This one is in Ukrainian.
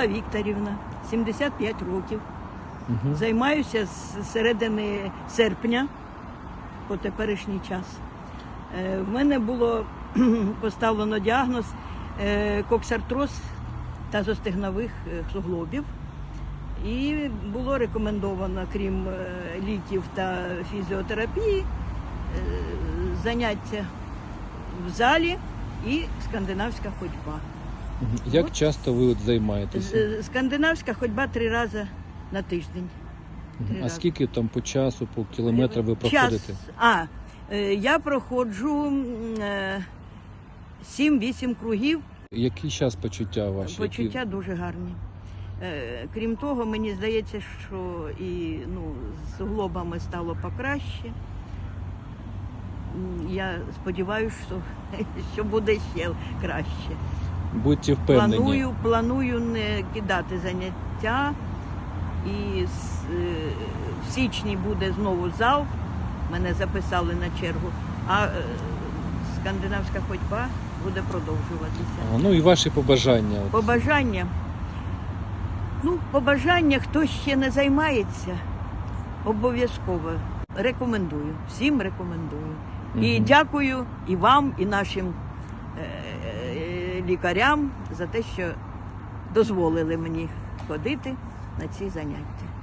Алла Вікторівна, 75 років. Угу. Займаюся з середини серпня по теперішній час. Е, В мене було поставлено діагноз е, коксартроз та зостигнових е, суглобів. І було рекомендовано, крім ліків та фізіотерапії, заняття в залі і скандинавська ходьба. Як От. часто ви от займаєтеся? е, Скандинавська ходьба три рази на тиждень. Три А рази. скільки там по часу, по кілометрах ви Час- проходите? А, е, я проходжу м, е, 7-8 кругів. Який час почуття ваші? Почуття Які- дуже гарні. Е, Крім того, мені здається, що і ну, з суглобами стало покраще. М, Я сподіваюся, що, що буде ще краще. Будьте впевнені. Планую, планую не кидати заняття. І е, в січні буде знову зал. Мене записали на чергу. А е, скандинавська ходьба буде продовжуватися. А, ну і ваші побажання. Побажання. Ну, побажання, хто ще не займається, обов'язково рекомендую. Всім рекомендую. І дякую і вам, і нашим е, лікарям за те, що дозволили мені ходити на ці заняття.